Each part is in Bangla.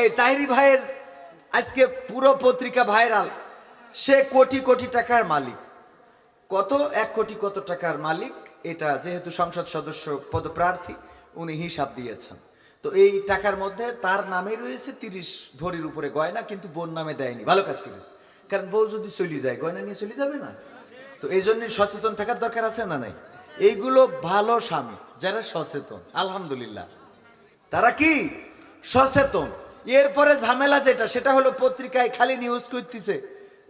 এই তাইরি ভাইয়ের আজকে পুরো পত্রিকা ভাইরাল। সে কোটি কোটি টাকার মালিক। কত? এক কোটি কত টাকার মালিক? এটা যেহেতু সংসদ সদস্য পদপ্রার্থী, উনি হিসাব দিয়েছেন। তো এই টাকার মধ্যে তার নামে রয়েছে তিরিশ ভরির উপরে গয়না, কিন্তু বোন নামে দেয়নি। ভালো কাজ করেছে। কারণ বউ যদি চলে যায়, গয়না নিয়ে চলে যাবে না? তো এই জন্যই সচেতন থাকার দরকার আছে না নাই? এইগুলো ভালো স্বামী, যারা সচেতন, আলহামদুলিল্লাহ। তারা কি? সচেতন। এরপরে ঝামেলা যেটা, সেটা হলো পত্রিকায় খালি নিউজ করতেছে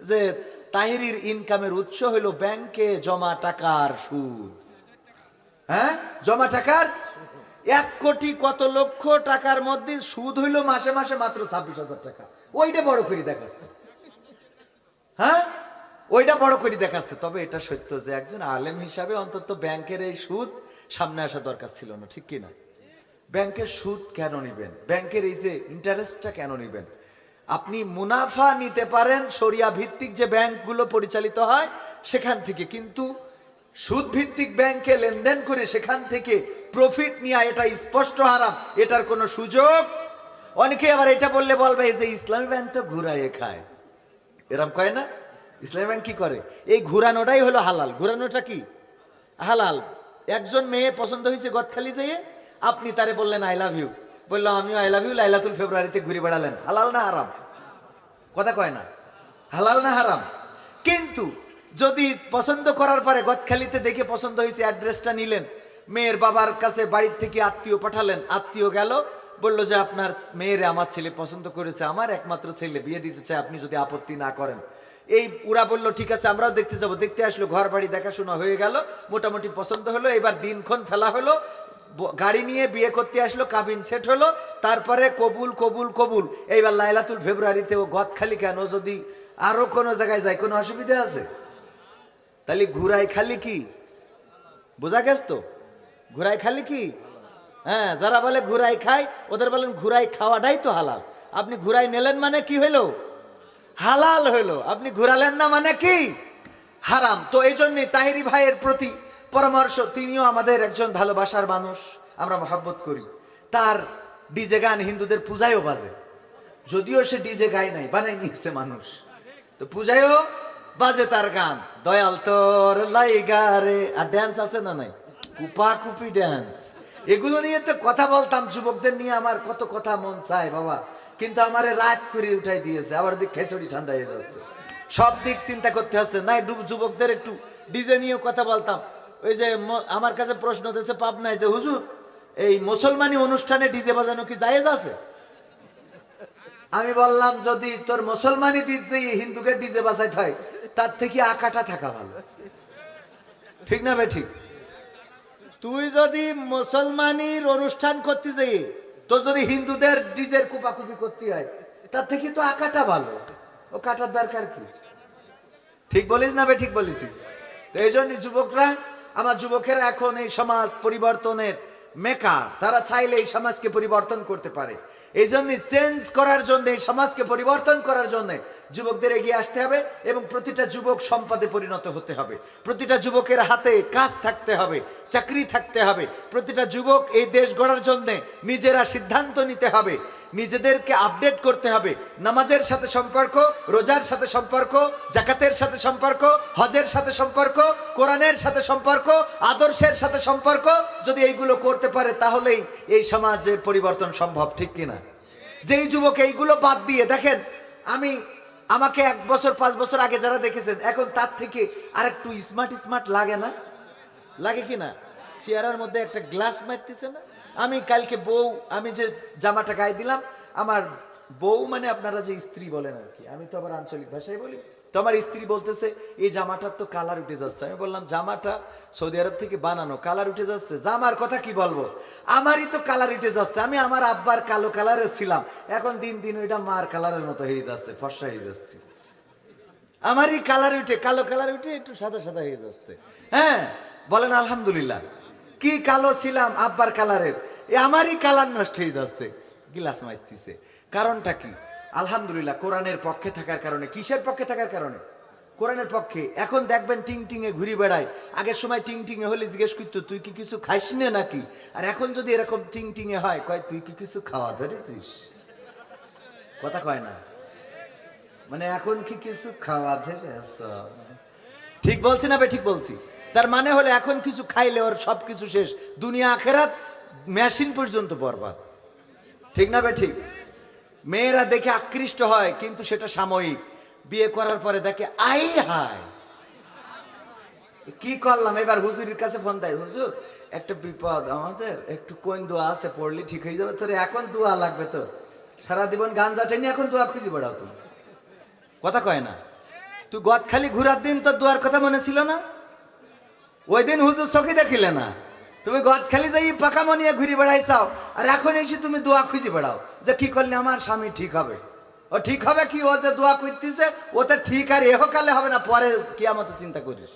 যে তাহিরির ইনকামের উৎস হলো ব্যাংকে জমা টাকার সুদ। হ্যাঁ? জমা টাকার? এক কোটি কত লক্ষ টাকার মধ্যে সুদ হইল মাসে মাসে মাত্র ছাব্বিশ হাজার টাকা। ওইটা বড় করে দেখাচ্ছে। হ্যাঁ? ওইটা বড় করে দেখাচ্ছে। তবে এটা সত্য যে একজন আলেম হিসাবে অন্তত ব্যাংকের এই সুদ সামনে আসা দরকার ছিল না, ঠিক কিনা? ব্যাংকের সুদ কেন নিবেন? ব্যাংকের এই যে ইন্টারেস্টটা কেন নিবেন? আপনি মুনাফা নিতে পারেন সরিয়া ভিত্তিক যে ব্যাংকগুলো পরিচালিত হয় সেখান থেকে, কিন্তু সুদ ভিত্তিক ব্যাংকে লেনদেন করে সেখান থেকে প্রফিট নেওয়া এটা স্পষ্ট হারাম, এটার কোনো সুযোগ? অনেকে আবার এটা বললে বলবে, এই যে ইসলামী ব্যাংক তো ঘুরাইয়ে খায়। এরম কয় না? ইসলামী ব্যাংক কি করে? এই ঘুরানোটাই হলো হালাল। ঘুরানোটা কি? হালাল। একজন মেয়ে পছন্দ হয়েছে গদখালি যেয়ে আপনি তারে বললেন আই লাভ ইউ বললাম আমিও আই লাভ ইউ লাইলাতুল ফেব্রুয়ারিতে ঘুরে বেড়ালেন। হালাল না হারাম? কথা কয় না। হালাল না হারাম? কিন্তু যদি পছন্দ করার পরে গদখালিতে দেখে পছন্দ হয়েছে, অ্যাড্রেসটা নিলেন, মেয়ের বাবার কাছে বাড়ির থেকে আত্মীয় পাঠালেন, আত্মীয় গেল, বলল যে, আপনার মেয়েরে আমার ছেলে পছন্দ করেছে, আমার একমাত্র ছেলে, বিয়ে দিতে চায়, আপনি যদি আপত্তি না করেন। এই ওরা বলল, ঠিক আছে, আমরাও দেখতে যাব। দেখতে আসলো ঘর বাড়ি দেখাশোনা হয়ে গেল, মোটামুটি পছন্দ হলো, এবার দিনক্ষণ ফেলা হলো গাড়ি নিয়ে বিয়ে করতে আসলো, কাবিন সেট হলো, তারপরে কবুল কবুল কবুল। এইবার লাইলাতুল ফেব্রুয়ারিতে ও গদখালি কেন? যদি আরও কোনো জায়গায় যায়, কোনো অসুবিধা আছে? তাহলে ঘুরাই খালি কি? বোঝা গেছ তো? ঘুরাই খালি কি? হ্যাঁ যারা বলে ঘুরাই খায় ওদের বলেন ঘুরাই খাওয়াটাই তো হালাল। আপনি ঘুরাই নিলেন মানে কি হইল? হালাল হইল। আপনি ঘুরালেন না মানে কি? হারাম। তো এই জন্যই তাহিরি ভাইয়ের প্রতি পরামর্শ, তিনিও আমাদের একজন ভালোবাসার মানুষ, আমরা মহাব্বত করি। তার ডিজে গান হিন্দুদের পূজায়ও বাজে। যদিও সে ডিজে গায় নাই, বানাই নিয়েছে মানুষ। তো পূজায়ও বাজে তার গান। দয়াল তোর লাইগারে, আর ড্যান্স আছে না নাই? কুপা কুপি ড্যান্স এগুলো নিয়ে তো কথা বলতাম, যুবকদের নিয়ে আমার কত কথা মন চায় বাবা। কিন্তু আমারে রাত করে উঠাই দিয়েছে, আবার দিক খেচড়ি ঠান্ডা হয়ে যাচ্ছে। সব দিক চিন্তা করতে হচ্ছে। নাই ডুব যুবকদের একটু ডিজে নিয়ে কথা বলতাম। ওই যে আমার কাছে প্রশ্ন দিয়েছে পাবনায় যে, হুজুর, এই মুসলমানি অনুষ্ঠানে ডিজে বাজানো কি জায়েজ আছে? আমি বললাম, যদি তোর মুসলমানি যে হিন্দুকে ডিজে বাসাইতে হয়, তার থেকে আকাটা থাকা ভালো। ঠিক না ভাই, ঠিক? তুই যদি মুসলমানির অনুষ্ঠান করতে যাই তো যদি হিন্দুদের ডিজের কুপাকুপি করতে হয়, তার থেকে তো আকাটা ভালো। ও কাটার দরকার কি? ঠিক বলিস না ভাই, ঠিক বলেছি। তো এই জন্য যুবকরা আমার যুবকেরা এখন এই সমাজ পরিবর্তনের মেকার। তারা চাইলে এই সমাজকে পরিবর্তন করতে পারে। এই জন্য চেঞ্জ করার জন্য, এই সমাজকে পরিবর্তন করার জন্য যুবকদের এগিয়ে আসতে হবে এবং প্রতিটা যুবক সম্পদে পরিণত হতে হবে। প্রতিটা যুবকের হাতে কাজ থাকতে হবে, চাকরি থাকতে হবে। প্রতিটা যুবক এই দেশ গড়ার জন্য নিজেরা সিদ্ধান্ত নিতে হবে। নিজেদেরকে আপডেট করতে হবে। নামাজের সাথে সম্পর্ক, রোজার সাথে সম্পর্ক, জাকাতের সাথে সম্পর্ক, হজের সাথে সম্পর্ক, কোরআনের সাথে সম্পর্ক, আদর্শের সাথে সম্পর্ক। যদি এইগুলো করতে পারে, তাহলেই এই সমাজের পরিবর্তন সম্ভব, ঠিক কিনা? যেই যুবক এইগুলো বাদ দিয়ে, দেখেন, আমি, আমাকে এক বছর, পাঁচ বছর আগে যারা দেখেছেন, এখন তার থেকে আর একটু স্মার্ট স্মার্ট লাগে না? লাগে কি না? চেয়ারের মধ্যে একটা গ্লাস মারতেছে না? আমি কালকে বউ, আমি যে জামাটা গায়ে দিলাম, আমার বউ মানে আপনারা যে স্ত্রী বলেন আর কি। আমি তো আবার আঞ্চলিক ভাষায় বলি। তো আমার স্ত্রী বলতেছে, এই জামাটার তো কালার উঠে যাচ্ছে। আমি বললাম, জামাটা সৌদি আরব থেকে বানানো কালার উঠে যাচ্ছে। জামার কথা কি বলব? আমারই তো কালার উঠে যাচ্ছে। আমি আমার আব্বার কালো কালারের ছিলাম। এখন দিন দিন ওইটা মার কালারের মতো হয়ে যাচ্ছে, ফর্সা হয়ে যাচ্ছে। আমারই কালার উঠে, কালো কালার উঠে একটু সাদা সাদা হয়ে যাচ্ছে। হ্যাঁ বলেন আলহামদুলিল্লাহ। কি কালো ছিলাম, আব্বার কালারের। এ আমারই কালার নষ্ট হয়ে যাচ্ছে। গিলাস মারতিছে। কারণটা কি? আলহামদুলিল্লাহ, কোরআনের পক্ষে থাকার কারণে। কিসের পক্ষে থাকার কারণে? কোরআনের পক্ষে। এখন দেখবেন টিং টিংয়ে ঘুরি বেড়ায়। আগের সময় টিং টিংয়ে হলে জিজ্ঞেস করতো, তুই কি কিছু খাইস না নাকি? আর এখন যদি এরকম টিং টিংয়ে হয়, কয়, তুই কি কিছু খাওয়া ধরেছিস? কথা কয় না। মানে এখন কি কিছু খাওয়াতে ঠিক বলছি না বে, ঠিক বলছি। তার মানে হলো এখন কিছু খাইলে ওর সব কিছু শেষ। দুনিয়া, আখেরাত, মেশিন পর্যন্ত বরবাদ। ঠিক না বে ঠিক? মেয়েরা দেখে আকৃষ্ট হয়, কিন্তু সেটা সাময়িক। বিয়ে করার পরে দেখে, আই হায়! কি করলাম? এবার হুজুরের কাছে ফোন দেয়, হুজুর, একটা বিপদ আমাদের, একটু কোন দোয়া আছে পড়লে ঠিক হয়ে যাবে তোর, এখন দোয়া লাগবে তো সারা জীবন গান জাটেনি এখন দোয়া খুঁজে বেড়াও তুমি। কথা কয় না। তুই গদ খালি ঘুরার দিন তোর দোয়ার কথা মনে ছিল না? ওই দিন হুজুর চোখে দেখিলে না। তুমি গদ খালি যাই পাকা মনিয়ে ঘুরে বেড়াইছাও আর এখন এসে তুমি দোয়া খুঁজে বেড়াও যে কি করলে আমার স্বামী ঠিক হবে। ও ঠিক হবে কি ও যে দোয়া করতেছে ওতে ঠিক আর এহকালে হবে না, পরে কিয়ামত চিন্তা করিস।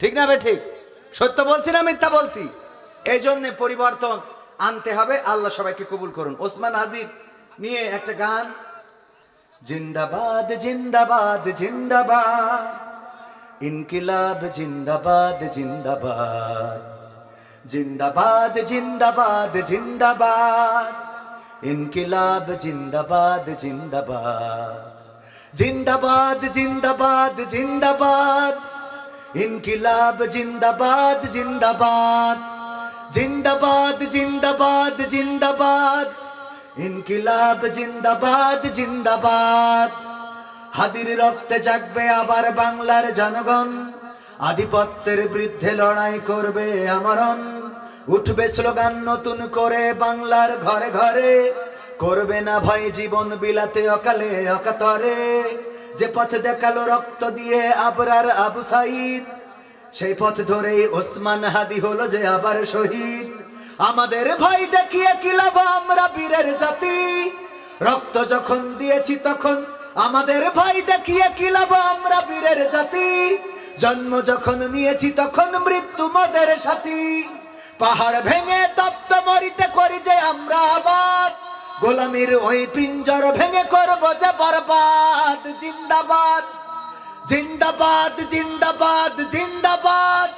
ঠিক না বে ঠিক? সত্য বলছি না মিথ্যা বলছি? এই জন্যে পরিবর্তন আনতে হবে, আল্লাহ সবাইকে কবুল করুন। ওসমান হাদির নিয়ে একটা গান, জিন্দাবাদ জিন্দাবাদ জিন্দাবাদ। ইনকিলাব জিন্দাবাদ জিন্দাবাদ জিন্দাবাদ জিন্দাবাদ জিন্দাবাদ ইনকিলাব জিন্দাবাদ জিন্দাবাদ জিন্দাবাদ জিন্দাবাদ জিন্দাবাদ ইনকিলাব জিন্দাবাদ জিন্দাবাদ জিন্দাবাদ জিন্দাবাদ জিন্দাবাদ ইনকিলাব জিন্দাবাদ জিন্দাবাদ হাদির রক্তে জাগবে আবার বাংলার জনগণ। আধিপত্যের বিরুদ্ধে লড়াই করবে আমরণ। উঠবে স্লোগান নতুন করে বাংলার ঘরে ঘরে। করবে না ভয় জীবন বিলাতে অকালে অকাতরে। যে পথ দেখাল রক্ত দিয়ে আবরার আবু সাইদ, সেই পথ ধরেই ওসমান হাদি হলো যে আবার শহীদ। আমাদের ভাই দেখিয়ে কি লাভ আমরা বীরের জাতি? রক্ত যখন দিয়েছি তখন আমাদের ভাই দেখিয়ে কি লাভ আমরা বীরের জাতি? জন্ম যখন নিয়েছি, তখন মৃত্যু মদের সাথী। পাহাড় ভেঙে তপ্ত মরিতে করি যে আমরা আবাদ। গোলামির ওই পিঞ্জর ভেঙে করব যে বরবাদ। জিন্দাবাদ জিন্দাবাদ জিন্দাবাদ জিন্দাবাদ।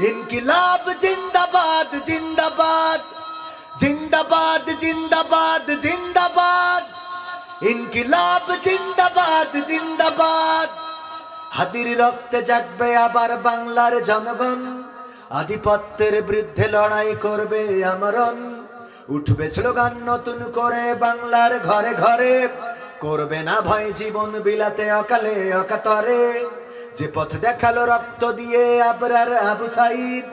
ইনকিলাব, জিন্দাবাদ জিন্দাবাদ। জিন্দাবাদ জিন্দাবাদ জিন্দাবাদ। ইনকিলাব জিন্দাবাদ জিন্দাবাদ। হাদির রক্তে জাগবে আবার বাংলার জনগণ। আধিপত্যের বিরুদ্ধে লড়াই করবে আমরণ। উঠবে স্লোগান নতুন করে বাংলার ঘরে ঘরে। করবে না ভয় জীবন বিলাতে অকালে অকাতরে। যে পথ দেখাল রক্ত দিয়ে আবরার আবু সাইদ,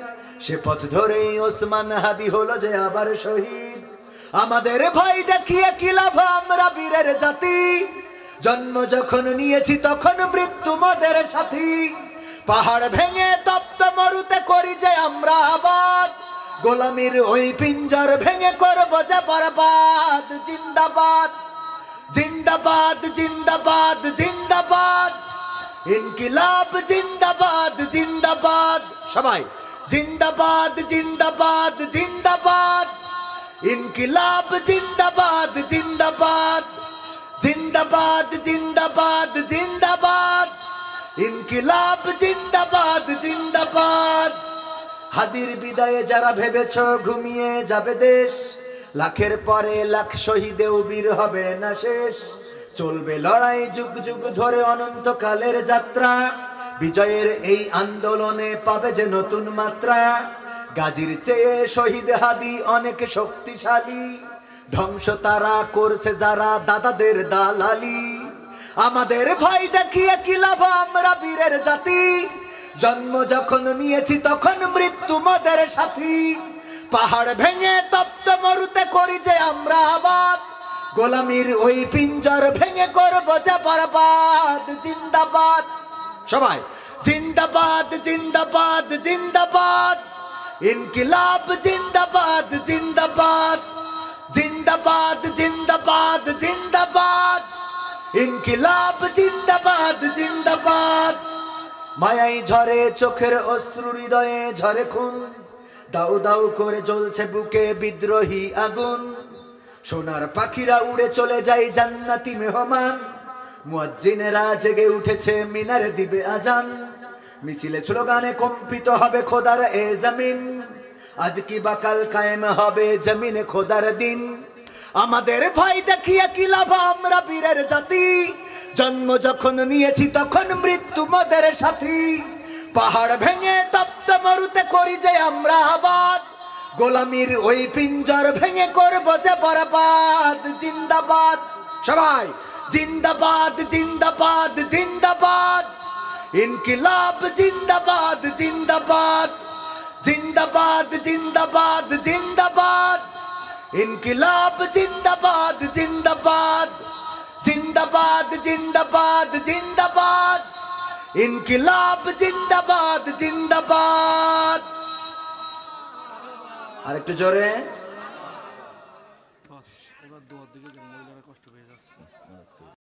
সে পথ ধরেই ওসমান হাদি হলো যে আবার শহীদ। আমাদের ভাই দেখিয়ে কি লাভ আমরা বীরের জাতি? জন্ম যখন নিয়েছি, তখন মৃত্যু মদের সাথী। পাহাড় ভেঙে তপ্ত মরুতে করি যে আমরা আবাদ। গোলামির ওই পিঞ্জর ভেঙে করব যে বরবাদ। জিন্দাবাদ জিন্দাবাদ জিন্দাবাদ জিন্দাবাদ। ইনকিলাব, জিন্দাবাদ জিন্দাবাদ। সবাই, জিন্দাবাদ জিন্দাবাদ জিন্দাবাদ। ইনকিলাব জিন্দাবাদ জিন্দাবাদ জিন্দাবাদ জিন্দাবাদ জিন্দাবাদ ইনকিলাব জিন্দাবাদ জিন্দাবাদ হাদির বিদায়ে যারা ভেবেছ ঘুমিয়ে যাবে দেশ, লাখের পরে লাখ শহীদেও বীর হবে না শেষ। চলবে লড়াই যুগ যুগ ধরে অনন্তকালের যাত্রা, বিজয়ের এই আন্দোলনে পাবে যে নতুন মাত্রা। গাজীর চেয়ে শহীদ হাদি অনেক শক্তিশালী। ধ্বংস তারা করছে যারা দাদাদের দালালি। আমাদের ভয় দেখিয়ে কি লাভ আমরা বীরের জাতি? জন্ম যখন নিয়েছি তখন মৃত্যু মদের সাথী। পাহাড় ভেঙে তপ্ত মরুতে করি যে আমরা আবাদ। গোলামির ওই পিঞ্জর ভেঙে করব যে বরবাদ, জিন্দাবাদ। সবাই, জিন্দাবাদ জিন্দাবাদ জিন্দাবাদ। ইনকিলাব জিন্দাবাদ জিন্দাবাদ। জিন্দাবাদ জিন্দাবাদ জিন্দাবাদ। ইনকিলাব জিন্দাবাদ জিন্দাবাদ। মায়াই ঝরে চোখের অশ্রু হৃদয়ে ঝরে খুন। দাউ দাউ করে জ্বলছে বুকে বিদ্রোহী আগুন। সোনার পাখিরা উড়ে চলে যায় জান্নাতি মেহমান। মুয়াজ্জিনেরা জেগে উঠেছে মিনারে দিবে আজান। মিছিলে স্লোগানে কম্পিত হবে খোদার এ জমিন। আজ কি বাকাল কায়েম হবে জমিনে খোদার দিন। আমাদের ভয় দেখিয়ে কি লাভ আমরা বীরের জাতি? জন্ম যখন নিয়েছি তখন মৃত্যু মদের সাথী। পাহাড় ভেঙে তপ্ত মরুতে করি যে আমরা আবাদ। গোলামির ওই পিঞ্জর ভেঙে করব যে বরবাদ। জিন্দাবাদ। সবাই, জিন্দাবাদ জিন্দাবাদ জিন্দাবাদ। ইনকিলাব জিন্দাবাদ জিন্দাবাদ। জিন্দাবাদ জিন্দাবাদ জিন্দাবাদ। ইনকিলাব জিন্দাবাদ জিন্দাবাদ। জিন্দাবাদ জিন্দাবাদ জিন্দাবাদ। ইনকিলাব জিন্দাবাদ জিন্দাবাদ। আরেকটু জোরে।